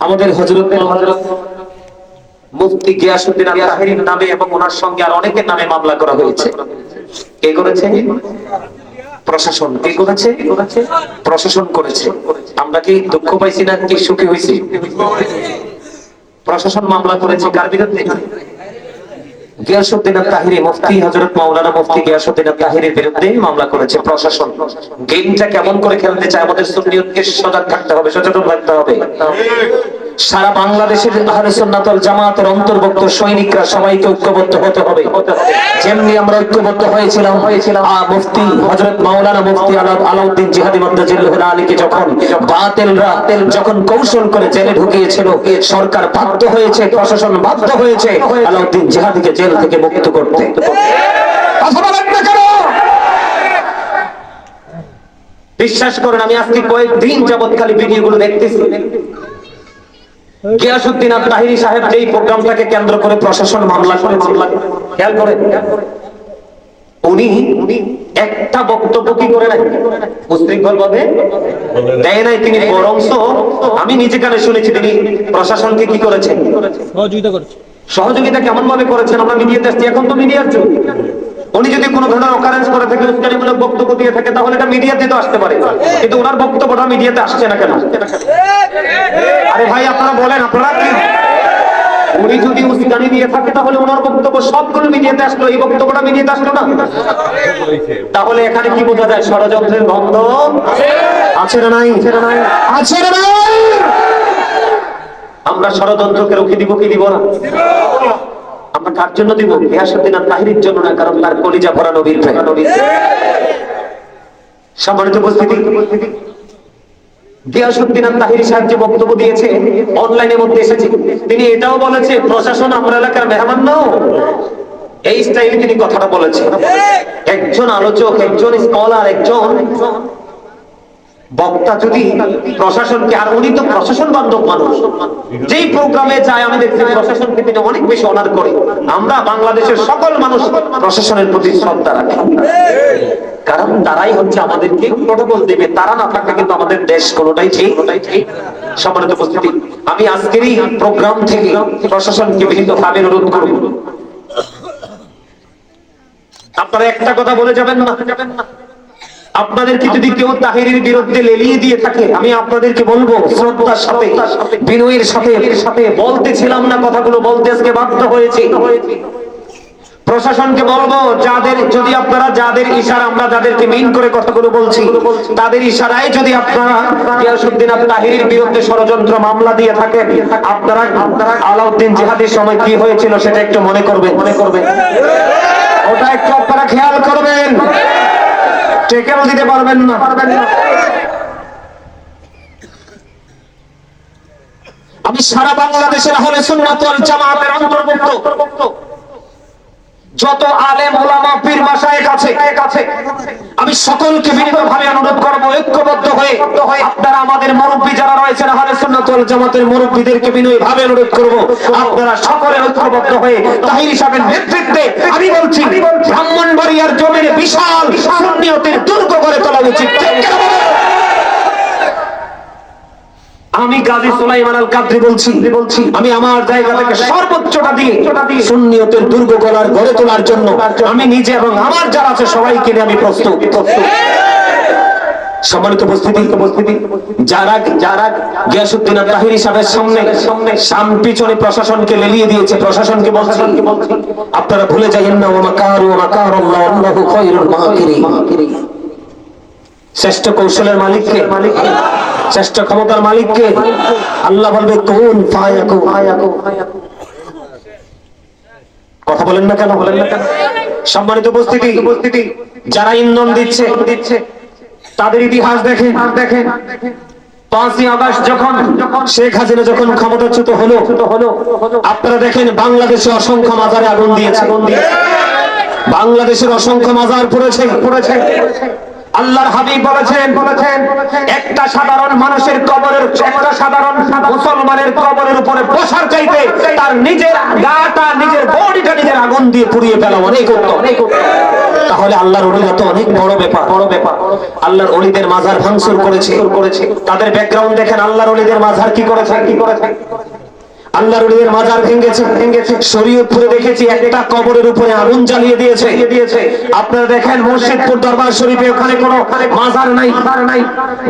আমাদের হজরত হজরত মুফতি গিয়াসুদ্দিন আল তাহিরির নামে এবং ওনার সঙ্গে আর অনেকের নামে মামলা করা হয়েছে। কে করেছে? প্রশাসন। কে করেছে? প্রশাসন করেছে। আমরা কি দুঃখ পাইছি না কি সুখী হয়েছি প্রশাসন মামলা করেছে কার বিরুদ্ধে? গিয়াসুদ্দিন তাহিরি মুফতি হযরত মাওলানা মুফতি গিয়াসুদ্দিন তাহিরির বিরুদ্ধে মামলা করেছে প্রশাসন। গেমটা কেমন করে খেলতে চায় আমাদের সুন্নিয়তকে সজাগ থাকতে হবে, সচেতন থাকতে হবে। সারা বাংলাদেশের আহলে সুন্নাত ওয়াল জামাতের অন্তর্ভুক্ত সৈনিকরা সবাইকে ঐক্যবদ্ধ হতে হবে। যেমনি আমরা ঐক্যবদ্ধ হয়েছিলাম হয়েছিলাম মুফতি হযরত মাওলানা মুফতি আলা আলাউদ্দিন জিহাদি মাদ্দাজিল্লাহুল আলীকে যখন বাতিলরা যখন কৌশল করে জেলে ঢুকিয়েছিল, সরকার বাধ্য হয়েছে, প্রশাসন বাধ্য হয়েছে আলাউদ্দিন জিহাদিকে জেল থেকে মুক্ত করতে। বিশ্বাস করুন, আমি আজকে কয়েকদিন যাবৎ খালি ভিডিওগুলো দেখতেছি। গিয়াসুদ্দিন তাহিরি সাহেব যেই প্রোগ্রামটাকে কেন্দ্র করে প্রশাসন মামলা করে মামলা খেয়াল করেন উনি একটা বক্তব্য কি করে নাই উশৃঙ্খল ভাবে? দেয় নাই তিনি বরংস আমি নিজে কানে শুনেছি তিনি প্রশাসনকে কি করেছেন? সহযোগিতা করছে সহযোগিতা কেমন ভাবে করেছেন? আমরা মিডিয়াতে আসছি এখন তো মিডিয়ার যুগ। উনি যদি কোনো ধরনের অকারেন্স করে থাকে, উস্কানিমূলক বক্তব্য দিয়ে থাকে, তাহলে এটা মিডিয়াতে তো আসতে পারে। কিন্তু ওনার বক্তব্যটা মিডিয়াতে আসছে না কেন? আরে ভাই, আপনারা বলেন, আপনারা কি? উনি যদি উস্কানি দিয়ে থাকে, তাহলে ওনার বক্তব্য সবগুলো মিডিয়াতে আসলো, এই বক্তব্যটা মিডিয়াতে আসলো না? তাহলে এখানে কি বোঝা যায়? ষড়যন্ত্রের গন্ধ আছে না নাই? আছে না নাই? আমরা ষড়যন্ত্রকে রুখে দিব কি দিব না? আমরা কার জন্য দিব? গিয়াসুদ্দিন তাহিরির জন্য না, কারণ তার কলিজা সম্মানিত উপস্থিতি। গিয়াসুদ্দিন সাহেব যে বক্তব্য দিয়েছে, অনলাইনের মধ্যে এসেছে। তিনি এটাও বলেছে, প্রশাসন আমরা এলাকার মেহমান নাও। এই স্টাইলে তিনি কথাটা বলেছেন। একজন আলোচক, একজন স্কলার, একজন বক্তা যদি প্রশাসনকে, আর উনি তো প্রশাসন বান্ধব মানুষ, যেই প্রোগ্রামে যায় আমি দেখছি প্রশাসনকে তিনি অনেক বেশি অনার করে, আমরা বাংলাদেশের সকল মানুষ প্রশাসনের প্রতি শ্রদ্ধা রাখি। কারণ তারাই হচ্ছে আমাদেরকে প্রটোকল দেবে, তারা না থাকলে কিন্তু আমাদের দেশ কোনোটাই ঠিক সম্মানিত উপস্থিতি, আমি আজকেরই প্রোগ্রাম থেকে প্রশাসনকে বিভিন্ন ভাবে অনুরোধ করব। আপনারা একটা কথা বলে যাবেন না যাবেন না? আপনাদেরকে যদি কেউ তাহিরের বিরুদ্ধে লেলিয়ে দিয়ে থাকে, আমি আপনাদেরকে বলব, শ্রদ্ধার সাথে, বিনয়ের সাথে সাথে বলতেছিলাম না কথাগুলো বলতে আজকে বাধ্য হয়েছে। প্রশাসনকে বলব, যাদের, যদি আপনারা যাদের ইশারা, আমরা যাদেরকে মিন করে কথাগুলো বলছি, তাদের ইশারায় যদি আপনারা গিয়াসুদ্দিন তাহিরের বিরুদ্ধে ষড়যন্ত্র মামলা দিয়ে থাকেন আপনারা আপনারা আলাউদ্দিন জিহাদের সময় কি হয়েছিল সেটা একটু মনে করবেন মনে করবেন। ওটা একটু আপনারা খেয়াল করবেন। টেকেও দিতে পারবেন না। আমি সারা বাংলাদেশের হলে সুন্নাতুল জামাতের অন্তর্ভুক্ত। যত আলেম, ওলামা, পীর মাসায় কাছে কাছে আমি সকলকে বিনীতভাবে অনুরোধ করব, ঐক্যবদ্ধ হয়ে আপনারা আমাদের মুরব্বি যারা রয়েছেন, আহলে সুন্নাত ওয়াল জামাতের মুরব্বিদেরকে বিনয়ভাবে অনুরোধ করব, আপনারা সকলে ঐক্যবদ্ধ হয়ে তাহির হিসাবে নেতৃত্বে, আমি বলছি, ব্রাহ্মণবাড়িয়ার জমিনে বিশাল সুন্নিয়তের দুর্গ করে তোলা উচিত ঠিক কিনা বলেন? আমি গাজী সুলাইমান আল কাদরি বলছি। বলছি আমি আমার জায়গা থেকে সর্বোচ্চটা দিয়ে সুন্নিয়তের দুর্গ গড়ার গড়ে তোলার জন্য। আমি নিজে এবং আমার যারা আছে সবাইকে নিয়ে আমি প্রস্তুত। প্রস্তুত সম্মানিত উপস্থিতি। উপস্থিতি যারা যারা গিয়াসুদ্দিন তাহিরি সাহেবের সামনে সামনে সাম পিছনে প্রশাসনকে লেলিয়ে দিয়েছে প্রশাসনকে বলছি আপনারা ভুলে যাইয়েন না ওমা কারু ওমা কারুল্লাহ আল্লাহু খায়রুল মাকিরিন শ্রেষ্ঠ কৌশলের মালিককে মালিককে শ্রেষ্ঠ ক্ষমতার মালিককে আল্লাহ বলবে কোন কথা বলেন না কেন? বলেন না কেন? সম্মানিত উপস্থিতি উপস্থিতি যারা ইন্ধন দিচ্ছে দিচ্ছে তাদের ইতিহাস দেখেন। দেখেন পাঁচই আগস্ট যখন শেখ হাসিনা যখন ক্ষমতাচ্যুত হলো হলো আপনারা দেখেন বাংলাদেশে অসংখ্য মাজারে আগুন দিয়েছে। আগুন দিয়েছে বাংলাদেশের অসংখ্য মাজার পড়েছে পড়েছে। আল্লাহর হাবিব বলেছেন বলেছেন, একটা সাধারণ মানুষের কবরের, একটা সাধারণ মুসলমানের কবরের উপরে বসার চাইতে তার নিজের গাটা, নিজের বডিটা নিজের আগুন দিয়ে পুড়িয়ে ফেলা অনেক উত্তম। তাহলে আল্লাহর অলিরা তো অনেক বড় ব্যাপার। বড় ব্যাপার আল্লাহর অলিদের মাজার ভাঙচুর করেছে। করেছে তাদের ব্যাকগ্রাউন্ড দেখেন, আল্লাহর অলিদের মাজার কি করেছে কি করেছে? আল্লাহর ওলিদের মাজার ভেঙেছে। ভেঙেছে। শরীয়তপুরে দেখেছি একটা কবরের উপরে আগুন জ্বালিয়ে দিয়েছে। দিয়েছে। আপনারা দেখেন মুর্শিদপুর দরবার শরীফে ওখানে কোনো মাজার নাই। নাই।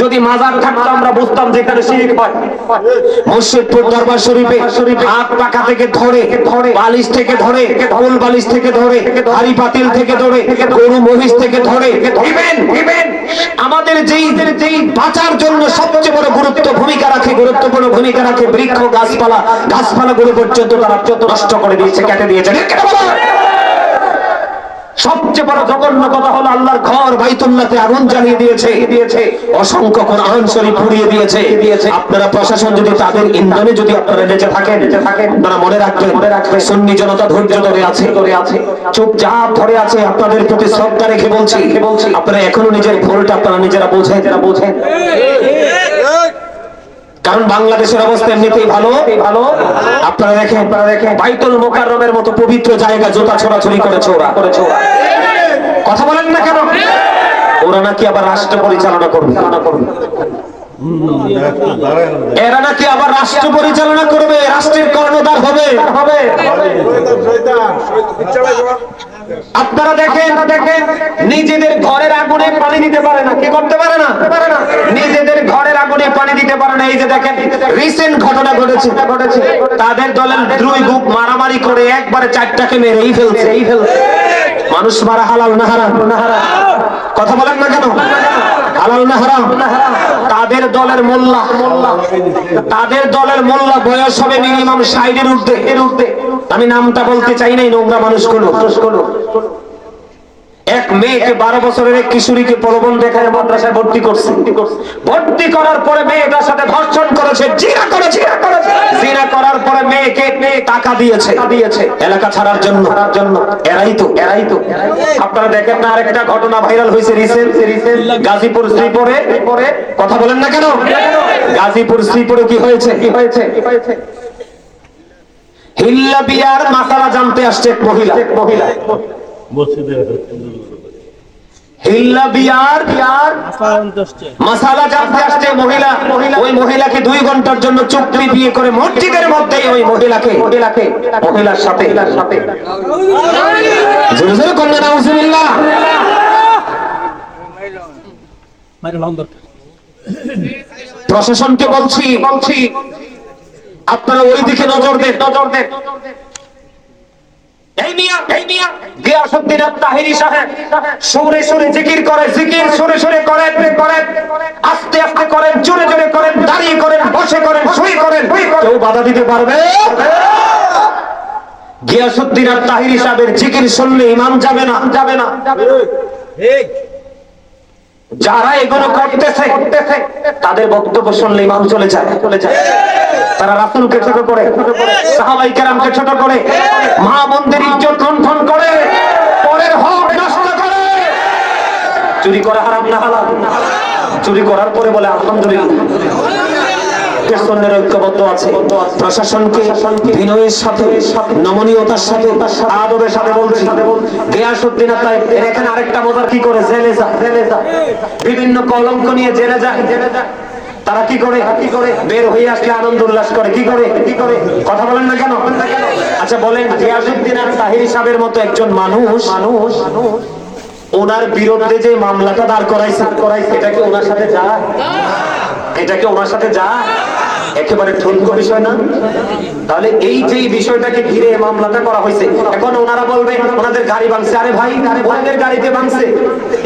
যদি মাজার থাকতো আমরা বুঝতাম যে শিরিক হয়। মুর্শিদপুর দরবার শরীফে শরীফে হাত পাকা থেকে ধরে ধরে বালিশ থেকে ধরে ফুল বালিশ থেকে ধরে হাড়ি পাতিল থেকে ধরে গরু মহিষ থেকে ধরে। ইভেন ইভেন আমাদের যেই যেই বাঁচার জন্য সবচেয়ে বড় গুরুত্ব ভূমিকা রাখে গুরুত্বপূর্ণ ভূমিকা রাখে বৃক্ষ গাছপালা। গাছপালা গুলো পর্যন্ত তারা নষ্ট করে দিয়েছে, কেটে দিয়েছে। সবচেয়ে বড় জঘন্য কথা হলো আল্লাহর ঘর বাইতুল্লাহতে আগুন জ্বালিয়ে দিয়েছে। দিয়েছে অসংখ্য কোরআন শরীফ পুড়িয়ে দিয়েছে। দিয়েছে আপনারা প্রশাসন যদি তাদের ইন্ধনে যদি আপনারা বেঁচে থাকেন বেঁচে থাকেন আপনারা মনে রাখবেন মনে রাখবেন সুন্নি জনতা ধৈর্য ধরে আছে। ধরে আছে চুপচাপ ধরে আছে, আপনাদের প্রতি শ্রদ্ধা রেখে বলছি। বলছি আপনারা এখনও নিজের ভুলটা আপনারা নিজেরা বোঝেন যারা বোঝেন। কারণ বাংলাদেশের অবস্থা এমনিতেই ভালো। ভালো আপনারা দেখেন আপনারা দেখেন, বাইতুল মোকাররমের মতো পবিত্র জায়গা জোতা ছোড়াছড়ি করেছে ওরা। করেছে ওরা কথা বলেন না কেন? ওরা নাকি আবার রাষ্ট্র পরিচালনা করবে করবে। এরা নাকি আবার রাষ্ট্র পরিচালনা করবে, রাষ্ট্রের কর্ণধার হবে। আপনারা দেখেন দেখেন নিজেদের ঘরের আগুনে পানি দিতে পারে না। কি করতে পারে না? নিজেদের ঘরের আগুনে পানি দিতে পারে না। এই যে দেখেন রিসেন্ট ঘটনা ঘটেছে। ঘটেছে তাদের দলের দুই গ্রুপ মারামারি করে একবারে চারটাকে মেরেই ফেলছে। এই ফেলছে মানুষ মারা হালাল না হারাম না হারাম। কথা বলেন না কেন? হালাল না হারাম। তাদের দলের মোল্লা। তাদের দলের মোল্লা বয়স হবে মিনিমাম সাইডের উর্ধে এর উর্ধে আমি নামটা বলতে চাই নাই নোংরা মানুষ মানুষগুলো। এক মেয়েকে বারো বছরের এক কিশোরীকে প্রলোভন দেখায় মাদ্রাসায় ভর্তি করছে। ভর্তি করার পরে মেয়েটার সাথে ধর্ষণ করেছে জিনা করেছে জিনা করার পরে মেয়েকে মেয়ে টাকা দিয়েছে। দিয়েছে এলাকা ছাড়ার জন্য। ছাড়ার জন্য এরাই তো এরাই তো। আপনারা দেখেন না আরেকটা ঘটনা ভাইরাল হয়েছে রিসেন্ট রিসেন্ট গাজীপুর শ্রীপুরে। পরে কথা বলেন না কেন? গাজীপুর শ্রীপুরে কি হয়েছে? কি হয়েছে? কি হয়েছে হিল্লা বিয়ার মাসালা জানতে আসছে এক মহিলা। এক মহিলা। মাসালা জানতে আসছে মহিলা। ওই মহিলাকে দুই ঘণ্টার জন্য চুক্তি বিয়ে করে মসজিদের মধ্যে ওই মহিলাকে মহিলাকে। মহিলার সাথে। সাথে। জোরে জোরে কন্যা নাউজুবিল্লাহ। প্রশাসনকে বলছি বলছি আপনারা ওই দিকে নজর দেন। নজর দেন। এই মিয়া এই মিয়া। গিয়াসউদ্দিন আত-তাহিরি সাহেব সুরে সুরে জিকির করে জিকির সুরে সুরে করেন করেন। আস্তে আস্তে করেন জোরে জোরে করেন দাঁড়িয়ে করেন বসে করেন শুয়ে করেন কেউ বাধা দিতে পারবে? গিয়াসুদ্দিন আর তাহিরি সাহেবের জিকির শুনলে ইমাম যাবে না। যাবে না। যারা এগুলো করতেছে, তাদের বক্তব্য শুনলে ইমাম চলে যায়। চলে যায় তারা রাসুলকে ছোট করে, সাহাবাই কেরামকে ছোট করে, মা বোনদের ইজ্জত লুণ্ঠন করে, পরের হক নষ্ট করে। চুরি করা হারাম না, হালাল। চুরি করার পরে বলে, আলহামদুলিল্লাহ। পেছনের ঐক্যবদ্ধ আছে। প্রশাসনকে বিনয়ের সাথে, নমনীয়তার সাথে, আদবের সাথে বলছি। গিয়াসউদ্দিন আতাই এখানে আরেকটা মজার কি করে? জেলে যা। জেলে যা বিভিন্ন কলঙ্ক নিয়ে জেলে যায়। জেলে যায় তারা কি করে? কি করে বের হয়ে আসলে আনন্দ উল্লাস করে। কি করে? কি করে কথা বলেন না কেন? আচ্ছা বলেন, গিয়াসউদ্দিন আর তাহিরি সাহেবের মতো একজন মানুষ মানুষ ওনার বিরুদ্ধে যে মামলাটা দাঁড় করাইছে করাইছে এটা ওনার সাথে যায়? এটা কি ওনার সাথে যা একেবারে ঠুনকো বিষয় না? তাহলে এই যে বিষয়টাকে ঘিরে মামলাটা করা হয়েছে, এখন ওনারা বলবে, ওনাদের গাড়ি ভাঙছে। আরে ভাই, ওনাদের গাড়িতে ভাঙছে,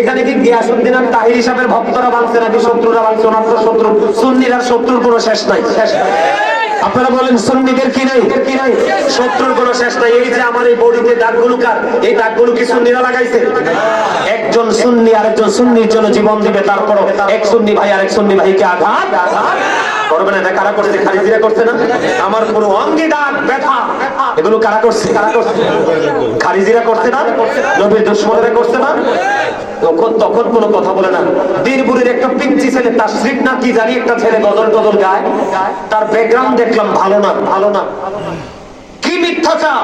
এখানে কি গিয়াসুদ্দিন আর তাহির হিসাবের ভক্তরা ভাঙছে নাকি শত্রুরা ভাঙছে? ওনার তো শত্রু, সুন্নির আর শত্রুর কোনো শেষ নাই শেষ নাই। আপনারা বলেন সুন্নিদের কি নাই? কি নাই শত্রুর কোনো শেষ নাই। এই যে আমার এই বডিতে দাগগুলো কার? এই দাগগুলো কি সুন্নিরা লাগাইছে? একজন সুন্নি আরেকজন সুন্নির জন্য জীবন দিবে তারপর এক সুন্নি ভাই আরেক সুন্নি ভাইকে আঘাত। করবে না কারা করছে? খারিজিরা করছে না? আমার পুরো অঙ্গে দাগ, ব্যথা, এগুলো কারা করছে? কারা করছে? খারিজিরা করছে না? নবীর দুশ্মনেরা করছে না? তখন তখন কোনো কথা বলে না। বীরপুরের একটা পিচ্ছি ছেলে তার শ্রীপ না কি জানি একটা ছেলে গজল টজল গায়। তার ব্যাকগ্রাউন্ড দেখলাম ভালো না ভালো না। কি মিথ্যাচার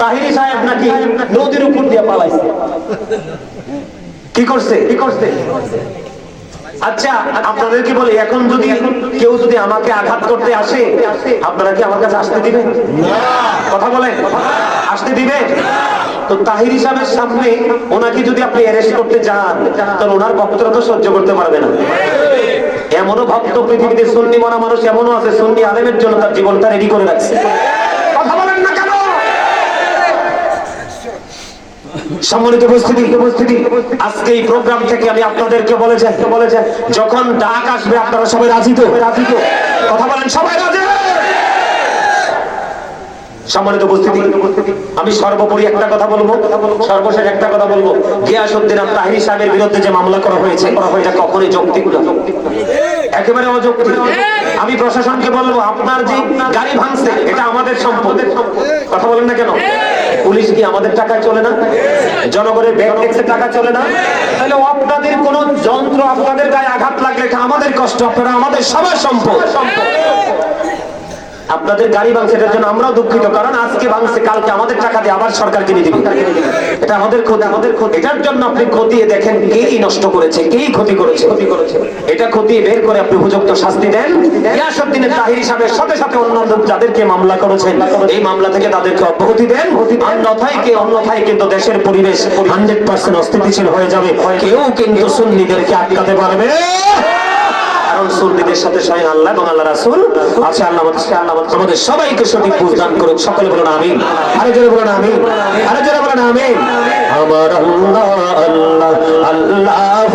তাহিরি সাহেব নাকি নদীর উপর দিয়ে পালাইছে। কি করছে? কি করছে? আচ্ছা আপনাদের কি বলে এখন যদি কেউ যদি আমাকে আঘাত করতে আসে আপনারা কি আমার কাছে আসতে দিবেন? কথা বলেন। আসতে দিবে তো তাহির হিসাবের সামনে ওনাকে যদি আপনি অ্যারেস্ট করতে যান, তাহলে ওনার বক্তব্য তো সহ্য করতে পারবে না। এমনও ভক্ত পৃথিবীতে সুন্নি মনা মানুষ এমনও আছে, সুন্নি আলেমের জন্য তার জীবনটা রেডি করে রাখছে। সম্মানিত উপস্থিতি উপস্থিতি, আজকে এই প্রোগ্রাম থেকে আমি আপনাদেরকে বলে যাই বলে যাই, যখন ডাক আসবে, আপনারা সবাই রাজি তো? রাজি তো? কথা বলেন, সবাই রাজি? আমি সর্বোপরি একটা কথা বলব, সর্বশেষ একটা কথা বলব। গিয়াসুদ্দিন আর তাহির সাহেবের বিরুদ্ধে যে মামলা করা হয়েছে যৌক্তিক একেবারে অযৌক্তিক। আমি প্রশাসনকে বলব, আপনার যে গাড়ি ভাঙছে, এটা আমাদের সম্পদ। কথা বলেন না কেন? পুলিশ কি আমাদের টাকায় চলে না? জনগণের ব্যাংক টাকা চলে না? তাহলে আপনাদের কোন যন্ত্র আপনাদের গায়ে আঘাত লাগলে এটা আমাদের কষ্ট, আপনারা আমাদের সবার সম্পদ সম্পদ। আপনাদের গাড়ি ভাঙছে এটার জন্য আমরাও দুঃখিত, কারণ আজকে ভাঙছে, কালকে আমাদের টাকা দিয়ে আবার সরকার কিনে দিবে। এটা আমাদের ক্ষতি আমাদের ক্ষতি। এটার জন্য আপনি খতিয়ে দেখেন কেই নষ্ট করেছে কেই ক্ষতি করেছে ক্ষতি করেছে। এটা খতিয়ে বের করে আপনি উপযুক্ত শাস্তি দেন। ইয়াসুদ্দিনের তাহির হিসাবে সাথে সাথে অন্যান্য যাদেরকে মামলা করেছেন, এই মামলা থেকে তাদেরকে অব্যাহতি দেন। অন্যথায় কে, অন্যথায় কিন্তু দেশের পরিবেশ হান্ড্রেড পার্সেন্ট অস্থিতিশীল হয়ে যাবে। কেউ কিন্তু সুন্নিদেরকে আটকাতে পারবে কারণ সুন্নিদের সাথে স্বয়ং আল্লাহ এবং আল্লাহ রাসুল আছে। আল্লাহ আল্লাহ আমাদের- সবাইকে সঠিক বুঝ দান করুক। সকলে বলুন আমিন। আরে জোরে বলুন আমিন। আরে জোরে বলুন আমিন। আমার আল্লাহ আল্লাহ আল্লাহ